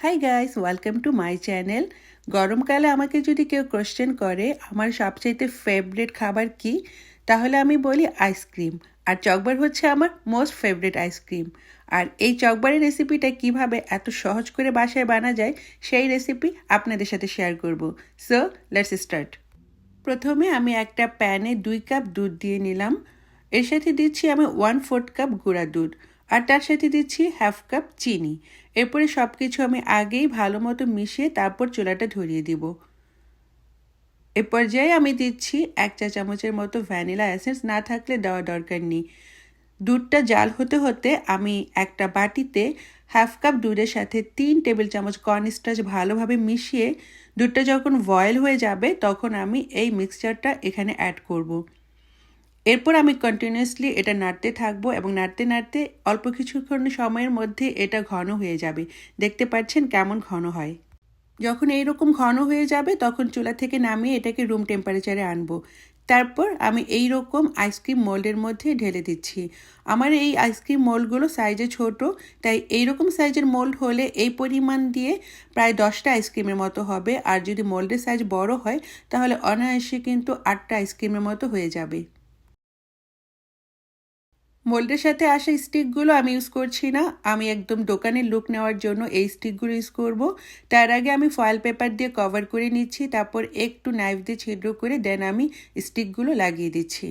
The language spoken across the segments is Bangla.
Hi guys welcome to my channel গরমকালে আমাকে যদি কেউ কোশ্চেন করে, আমার সবচাইতে ফেভারিট খাবার কি? তাহলে আমি বলি আইসক্রিম আর চকবার হচ্ছে আমার মোস্ট ফেভারিট আইসক্রিম আর এই চকবারের রেসিপিটা কীভাবে এত সহজ করে বাসায় বানা যায়, সেই রেসিপি আপনাদের সাথে শেয়ার করব। সো লেটস স্টার্ট প্রথমে আমি একটা প্যানে দুই কাপ দুধ দিয়ে নিলাম। এর সাথে দিচ্ছি আমি ওয়ান ফোর্থ কাপ গুঁড়া দুধ। আর তার সাথে দিচ্ছি হাফ কাপ চিনি। এরপরে সব কিছু আমি আগেই ভালো মতো মিশিয়ে তারপর চুলাটা ধরিয়ে দিব। এ পর্যায়ে আমি দিচ্ছি এক চা চামচের মতো ভ্যানিলা এসেন্স, না থাকলে দেওয়া দরকার নেই। দুধটা জাল হতে হতে আমি একটা বাটিতে হাফ কাপ দুধের সাথে তিন টেবিল চামচ কর্নস্টার্চ ভালোভাবে মিশিয়ে দুধটা যখন বয়েল হয়ে যাবে তখন আমি এই মিক্সচারটা এখানে অ্যাড করব। এরপর আমি কন্টিনিউয়াসলি এটা নাড়তে থাকব এবং নাড়তে নাড়তে অল্প কিছুক্ষণ সময়ের মধ্যে এটা ঘন হয়ে যাবে। দেখতে পাচ্ছেন কেমন ঘন হয়। যখন এইরকম ঘন হয়ে যাবে, তখন চুলা থেকে নামিয়ে এটাকে রুম টেম্পারেচারে আনব। তারপর আমি এই রকম আইসক্রিম মোল্ডের মধ্যে ঢেলে দিচ্ছি। আমার এই আইসক্রিম মোল্ডগুলো সাইজে ছোট, তাই এই রকম সাইজের মোল্ড হলে এই পরিমাণ দিয়ে প্রায় দশটা আইসক্রিমের মতো হবে। আর যদি মোল্ডের সাইজ বড় হয়, তাহলে অনায়াসে কিন্তু আটটা আইসক্রিমের মতো হয়ে যাবে। মোল্ডের সাথে আসা স্টিকগুলো আমি ইউজ করছি না। আমি একদম দোকানের লুক নেওয়ার জন্য এই স্টিকগুলো ইউজ করব। তার আগে আমি ফয়েল পেপার দিয়ে কভার করে নিচ্ছি, তারপর একটু নাইফ দিয়ে ছিদ্র করে দেন আমি স্টিকগুলো লাগিয়ে দিচ্ছি।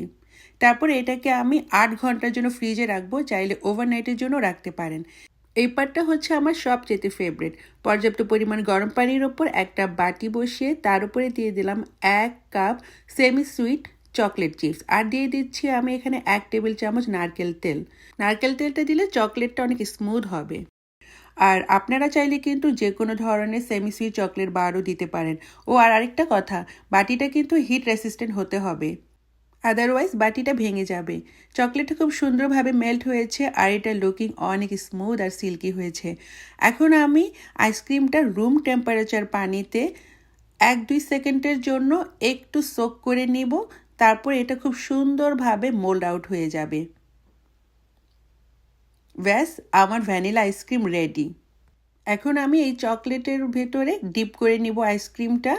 তারপর এটাকে আমি আট ঘণ্টার জন্য ফ্রিজে রাখব, চাইলে ওভারনাইটের জন্য রাখতে পারেন। এই পার্টটা হচ্ছে আমার সবচেয়ে ফেভারিট পর্যাপ্ত পরিমাণ গরম পানির ওপর একটা বাটি বসিয়ে তার উপরে দিয়ে দিলাম এক cup semi sweet chocolate chips আর দিয়ে দিচ্ছি আমি এখানে এক টেবিল চামচ নারকেল তেল। নারকেল তেলটা দিলে চকলেটটা অনেক স্মুথ হবে। আর আপনারা চাইলে কিন্তু যে কোনো ধরনের সেমি সুইট চকলেট বারও দিতে পারেন। ও, আর আরেকটা কথা, বাটিটা কিন্তু হিট রেসিস্ট্যান্ট হতে হবে। আদারওয়াইজ বাটিটা ভেঙে যাবে। চকলেটটা খুব সুন্দরভাবে মেল্ট হয়েছে আর এটা লুকিং অনেক স্মুথ আর সিল্কি হয়েছে। এখন আমি আইসক্রিমটা রুম টেম্পারেচার পানিতে এক দুই সেকেন্ডের জন্য একটু সোক করে নিব। তারপর এটা খুব সুন্দরভাবে মোল্ড আউট হয়ে যাবে। ব্যাস, আমার ভ্যানিলা আইসক্রিম রেডি এখন আমি এই চকলেটের ভেতরে ডিপ করে নিব আইসক্রিমটা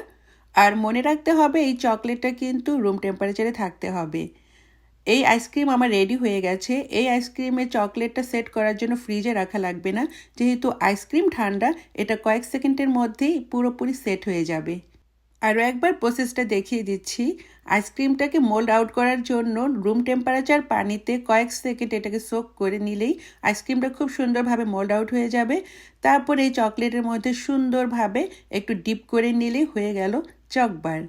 আর মনে রাখতে হবে, এই চকলেটটা কিন্তু রুম টেম্পারেচারে থাকতে হবে। এই আইসক্রিম আমার রেডি হয়ে গেছে। এই আইসক্রিমে চকলেটটা সেট করার জন্য ফ্রিজে রাখা লাগবে না। যেহেতু আইসক্রিম ঠান্ডা, এটা কয়েক সেকেন্ডের মধ্যেই পুরোপুরি সেট হয়ে যাবে। আরও একবার প্রসেসটা দেখিয়ে দিচ্ছি। আইসক্রিমটাকে মোল্ড আউট করার জন্য রুম টেম্পারেচার পানিতে কয়েক সেকেন্ড এটাকে সোক করে নিলেই আইসক্রিমটা খুব সুন্দরভাবে মোল্ড আউট হয়ে যাবে। তারপর এই চকলেটের মধ্যে সুন্দরভাবে একটু ডিপ করে নিলেই হয়ে গেল চকবার।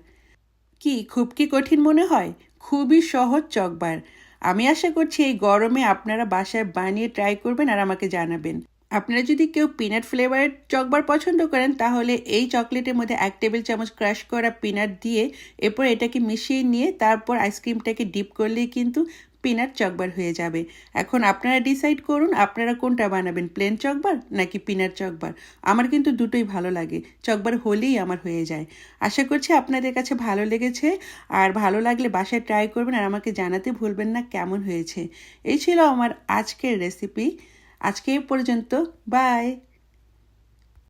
কি, খুব কি কঠিন মনে হয়? খুবই সহজ চকবার। আমি আশা করছি এই গরমে আপনারা বাসায় বানিয়ে ট্রাই করবেন আর আমাকে জানাবেন। আপনারা যদি কেউ পিনাট ফ্লেভারের চকবার পছন্দ করেন, তাহলে এই চকলেটের মধ্যে এক টেবিল চামচ ক্রাশ করা পিনাট দিয়ে এরপর এটাকে মিশিয়ে নিয়ে তারপর আইসক্রিমটাকে ডিপ করলেই কিন্তু পিনাট চকবার হয়ে যাবে। এখন আপনারা ডিসাইড করুন, আপনারা কোনটা বানাবেন প্লেন চকবার নাকি পিনাট চকবার? আমার কিন্তু দুটোই ভালো লাগে, চকবার হলেই আমার হয়ে যায়। আশা করছি আপনাদের কাছে ভালো লেগেছে, আর ভালো লাগলে বাসায় ট্রাই করবেন আর আমাকে জানাতে ভুলবেন না কেমন হয়েছে। এই ছিল আমার আজকের রেসিপি আজকে এই পর্যন্ত বাই